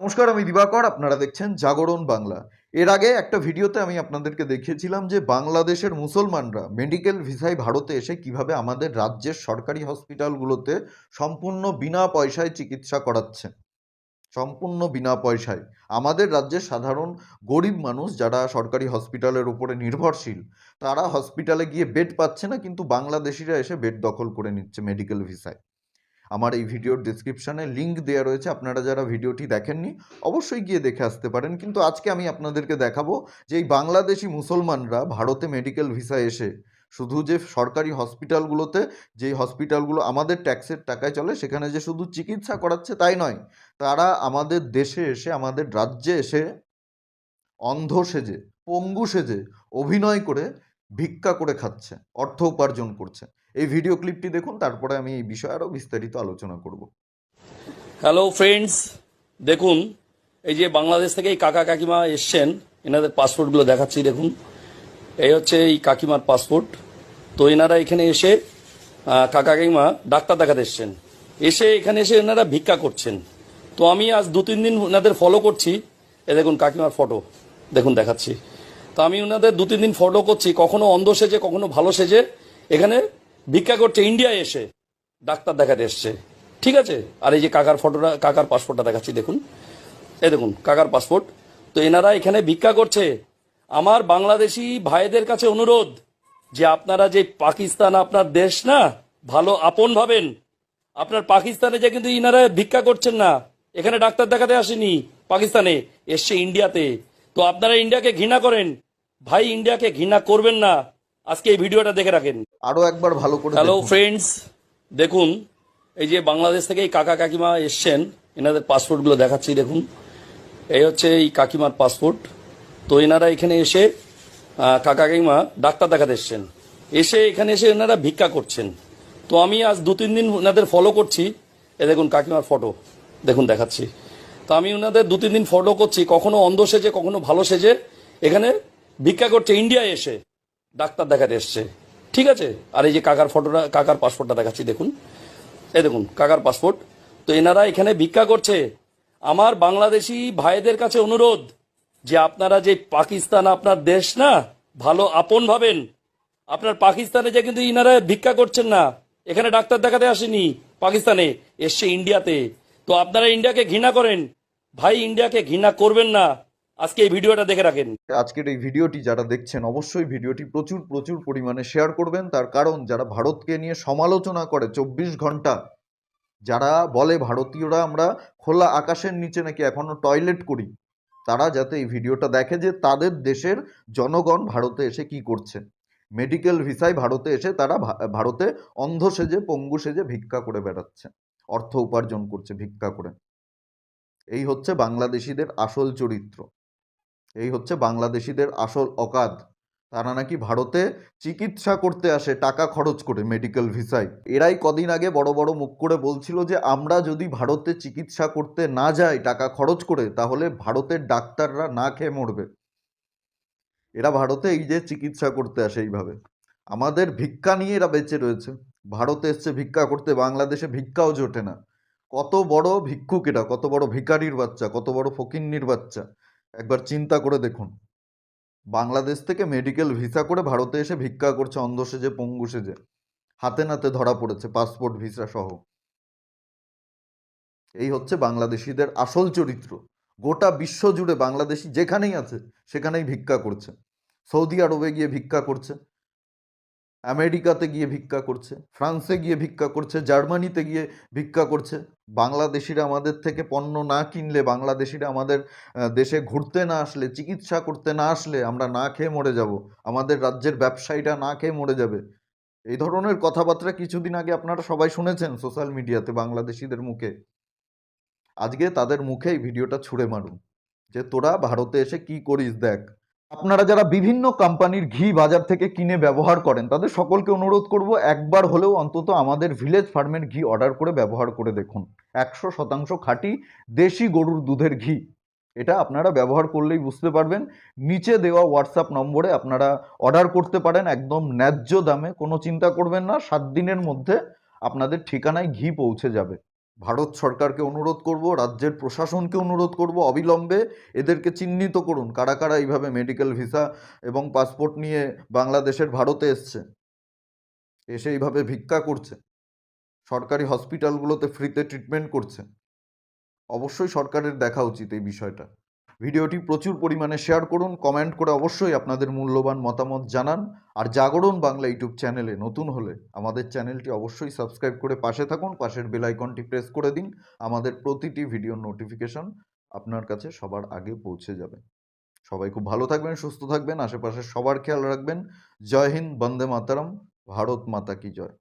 নমস্কার, আমি দিবাকর, আপনারা দেখছেন জাগরণ বাংলা। এর আগে একটা ভিডিওতে আমি আপনাদেরকে দেখিয়েছিলাম যে বাংলাদেশের মুসলমানরা মেডিকেল ভিসায় ভারতে এসে কীভাবে আমাদের রাজ্যের সরকারি হসপিটালগুলোতে সম্পূর্ণ বিনা পয়সায় চিকিৎসা করাচ্ছে। সম্পূর্ণ বিনা পয়সায়। আমাদের রাজ্যের সাধারণ গরিব মানুষ যারা সরকারি হসপিটালের উপরে নির্ভরশীল, তারা হসপিটালে গিয়ে বেড পাচ্ছে না, কিন্তু বাংলাদেশিরা এসে বেড দখল করে নিচ্ছে মেডিকেল ভিসায়। আমার এই ভিডিওর ডিসক্রিপশনে লিঙ্ক দেওয়া রয়েছে, আপনারা যারা ভিডিওটি দেখেননি, অবশ্যই গিয়ে দেখে আসতে পারেন। কিন্তু আজকে আমি আপনাদেরকে দেখাবো যে এই বাংলাদেশি মুসলমানরা ভারতে মেডিকেল ভিসা এসে শুধু যে সরকারি হসপিটালগুলোতে যেই হসপিটালগুলো আমাদের ট্যাক্সের টাকায় চলে, সেখানে যে শুধু চিকিৎসা করাচ্ছে তাই নয়, তারা আমাদের দেশে এসে, আমাদের রাজ্যে এসে অন্ধ সেজে, পঙ্গু সেজে অভিনয় করে ভিক্ষা করে খাচ্ছে, অর্থ উপার্জন করছে। এই ভিডিও ক্লিপটি দেখুন, তারপরে আমি এই বিষয়ে আরও বিস্তারিত আলোচনা করব। হ্যালো ফ্রেন্ডস দেখুন, এই যে বাংলাদেশ থেকে এই কাকা কাকিমা এসছেন, এনাদের পাসপোর্টগুলো দেখাচ্ছি, দেখুন। এই হচ্ছে এই কাকিমার পাসপোর্ট তো এনারা এখানে এসে কাকা কাকিমা ডাক্তার দেখাতে এসছেন। এসে এখানে এসে এনারা ভিক্ষা করছেন। তো আমি আজ দু তিন দিন ওনাদের ফলো করছি। এ দেখুন কাকিমার ফটো দেখুন দেখাচ্ছি। তো আমি ওনাদের দু, তিন দিন ফলো করছি। কখনো অন্ধ সেজে, কখনো ভালো সেজে। এখানে ভিক্ষা করছে ইন্ডিয়ায় এসে ডাক্তার দেখাতে এসছে। ঠিক আছে? আর এই যে কাকার ফটোটা কাকার পাসপোর্টটা দেখাচ্ছি, দেখুন। এই দেখুন, কাকার পাসপোর্ট তো এনারা এখানে ভিক্ষা করছে। আমার বাংলাদেশি ভাইদের কাছে অনুরোধ যে আপনারা যে পাকিস্তান আপনার দেশ না, ভালো আপন ভাবেন। আপনার পাকিস্তানে যে কিন্তু ইনারা ভিক্ষা করছেন না, এখানে ডাক্তার দেখাতে আসেনি পাকিস্তানে, এসছে ইন্ডিয়াতে তো আপনারা ইন্ডিয়াকে ঘৃণা করেন। ভাই ইন্ডিয়াকে ঘৃণা করবেন না। আজকে এই ভিডিওটা দেখে রাখেন। আরও একবার ভালো করে হ্যালো ফ্রেন্ডস দেখুন এই যে বাংলাদেশ থেকে এই কাকা কাকিমা এসছেন এনাদের পাসপোর্টগুলো দেখাচ্ছি দেখুন। এই হচ্ছে এই কাকিমার পাসপোর্ট তো এনারা এখানে এসে কাকা কাকিমা ডাক্তার দেখাতে এসছেন। এসে এখানে এসে এনারা ভিক্ষা করছেন। তো আমি আজ দু তিন দিন ওনাদের ফলো করছি। এ দেখুন কাকিমার ফটো দেখুন দেখাচ্ছি। তো আমি ওনাদের দু তিন দিন ফলো করছি। কখনো অন্ধ সেজে কখনো ভালো সেজে এখানে ভিক্ষা করছে ইন্ডিয়ায় এসে ডাক্তার দেখাতে এসছে। ঠিক আছে? আর এই যে কাকার ফটোটা কাকার পাসপোর্টটা দেখাচ্ছি, দেখুন। এই দেখুন, কাকার পাসপোর্ট তো এনারা এখানে ভিক্ষা করছে। আমার বাংলাদেশি ভাইদের কাছে অনুরোধ যে আপনারা যে পাকিস্তান আপনার দেশ না, ভালো আপন ভাবেন। আপনার পাকিস্তানে যে কিন্তু ইনারা ভিক্ষা করছেন না, এখানে ডাক্তার দেখাতে আসেনি পাকিস্তানে, এসছে ইন্ডিয়াতে তো আপনারা ইন্ডিয়াকে ঘৃণা করেন। ভাই ইন্ডিয়াকে ঘৃণা করবেন না। আজকে এই ভিডিওটা দেখে রাখেন। আজকের এই ভিডিওটি যারা দেখছেন, অবশ্যই ভিডিওটি প্রচুর প্রচুর পরিমাণে শেয়ার করবেন। তার কারণ, যারা ভারতকে নিয়ে সমালোচনা করে চব্বিশ ঘণ্টা, যারা বলে ভারতীয়রা আমরা খোলা আকাশের নিচে নাকি এখনও টয়লেট করি, তারা যাতে এই ভিডিওটা দেখে যে তাদের দেশের জনগণ ভারতে এসে কি করছে। মেডিকেল ভিসায় ভারতে এসে তারা ভারতে অন্ধ সেজে, পঙ্গু সেজে ভিক্ষা করে বেড়াচ্ছে, অর্থ উপার্জন করছে ভিক্ষা করে। এই হচ্ছে বাংলাদেশিদের আসল চরিত্র। এই হচ্ছে বাংলাদেশিদের আসল অকাদ। তারা নাকি ভারতে চিকিৎসা করতে আসে, টাকা খরচ করে মেডিকেল ভিসায় এরাই কদিন আগে বড় বড় মুখ করে বলছিল যে, আমরা যদি ভারতে চিকিৎসা করতে না যাই, টাকা খরচ করে, তাহলে ভারতের ডাক্তাররা না খেয়ে মরবে। এরা ভারতে এই যে চিকিৎসা করতে আসে এইভাবে। আমাদের ভিক্ষা নিয়ে এরা বেঁচে রয়েছে। ভারতে এসছে ভিক্ষা করতে, বাংলাদেশে ভিক্ষাও জোটে না। কত বড় ভিক্ষুক এটা কত বড় ভিখারির বাচ্চা, কত বড় ফকিন্নির বাচ্চা। একবার চিন্তা করে দেখুন। বাংলাদেশ থেকে মেডিকেল ভিসা করে ভারতে এসে ভিক্ষা করছে অন্ধ সেজে পঙ্গু সেজে হাতে নাতে ধরা পড়েছে, পাসপোর্ট, ভিসা সহ। এই হচ্ছে বাংলাদেশিদের আসল চরিত্র। গোটা বিশ্ব জুড়ে বাংলাদেশি যেখানেই আছে, সেখানেই ভিক্ষা করছে। সৌদি আরবে গিয়ে ভিক্ষা করছে। আমেরিকাতে গিয়ে ভিক্ষা করছে, ফ্রান্সে গিয়ে ভিক্ষা করছে, জার্মানিতে গিয়ে ভিক্ষা করছে। বাংলাদেশিরা আমাদের থেকে পণ্য না কিনলে, বাংলাদেশিরা আমাদের দেশে ঘুরতে না আসলে, চিকিৎসা করতে না আসলে আমরা না খেয়ে মরে যাব। আমাদের রাজ্যের ব্যবসায়ীরা না খেয়ে মরে যাবে। এই ধরনের কথাবার্তা কিছুদিন আগে আপনারা সবাই শুনেছেন সোশ্যাল মিডিয়াতে বাংলাদেশিদের মুখে। আজকে তাদের মুখে এই ভিডিওটা ছুঁড়ে মারুন। যে তোরা ভারতে এসে কি করিস দেখ। আপনারা যারা বিভিন্ন কোম্পানির ঘি বাজার থেকে কিনে ব্যবহার করেন, তাদের সকলকে অনুরোধ করব একবার হলেও অন্তত আমাদের ভিলেজ ফার্মের ঘি অর্ডার করে ব্যবহার করে দেখুন। একশো শতাংশ খাঁটি দেশি গরুর দুধের ঘি। এটা আপনারা ব্যবহার করলেই বুঝতে পারবেন। নিচে দেওয়া হোয়াটসঅ্যাপ নম্বরে আপনারা অর্ডার করতে পারেন, একদম ন্যায্য দামে। কোনো চিন্তা করবেন না, সাত দিনের মধ্যে আপনাদের ঠিকানায় ঘি পৌঁছে যাবে। ভারত সরকারকে অনুরোধ করব, রাজ্যের প্রশাসনকে অনুরোধ করব, অবিলম্বে এদেরকে চিহ্নিত করুন কারা কারা এইভাবে মেডিকেল ভিসা এবং পাসপোর্ট নিয়ে বাংলাদেশের ভারতে এসছে। এসে এইভাবে ভিক্ষা করছে। সরকারি হসপিটালগুলোতে ফ্রিতে ট্রিটমেন্ট করছে। অবশ্যই সরকারের দেখা উচিত এই বিষয়টা। ভিডিওটি প্রচুর পরিমাণে শেয়ার করুন, কমেন্ট করে অবশ্যই আপনাদের মূল্যবান মতামত জানান, আর জাগরণ বাংলা ইউটিউব চ্যানেলে নতুন হলে আমাদের চ্যানেলটি অবশ্যই সাবস্ক্রাইব করে পাশে থাকুন, পাশের বেল আইকনটি প্রেস করে দিন, আমাদের প্রতিটি ভিডিওর নোটিফিকেশন আপনার কাছে সবার আগে পৌঁছে যাবে। সবাই খুব ভালো থাকবেন, সুস্থ থাকবেন, আশেপাশে সবার খেয়াল রাখবেন। জয় হিন্দ, বন্দে মাতারাম, ভারত মাতা কি জয়।